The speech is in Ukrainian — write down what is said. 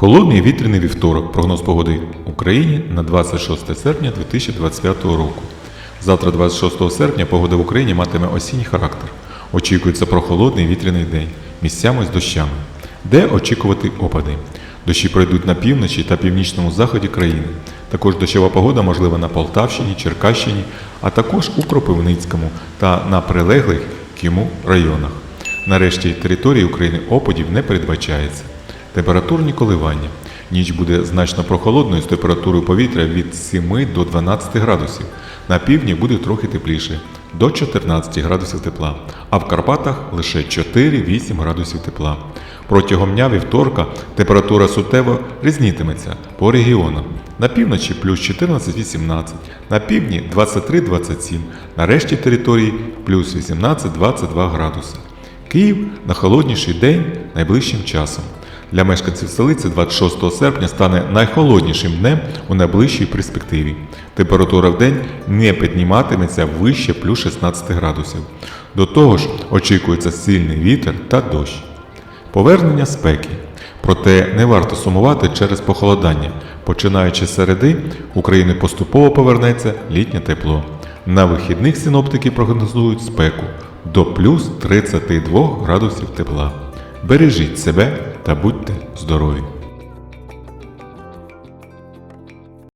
Холодний вітряний вівторок. Прогноз погоди Україні на 26 серпня 2025 року. Завтра, 26 серпня, погода в Україні матиме осінній характер. Очікується прохолодний вітряний день, місцями з дощами. Де очікувати опади? Дощі пройдуть на півночі та північному заході країни. Також дощова погода можлива на Полтавщині, Черкащині, а також у Кропивницькому та на прилеглих к йому районах. Нарешті території України опадів не передбачається. Температурні коливання. Ніч буде значно прохолодною з температурою повітря від 7 до 12 градусів. На півдні буде трохи тепліше до 14 градусів тепла, а в Карпатах лише 4-8 градусів тепла. Протягом дня вівторка температура суттєво різнітиметься по регіонам. На півночі плюс 14-18, на півдні 23-27, на решті території плюс 18-22 градуси. Київ на холодніший день найближчим часом. Для мешканців столиці 26 серпня стане найхолоднішим днем у найближчій перспективі. Температура в день не підніматиметься вище плюс 16 градусів. До того ж, очікується сильний вітер та дощ. Повернення спеки. Проте не варто сумувати через похолодання. Починаючи з середи, України поступово повернеться літнє тепло. На вихідних синоптики прогнозують спеку до плюс 32 градусів тепла. Бережіть себе та будьте здорові!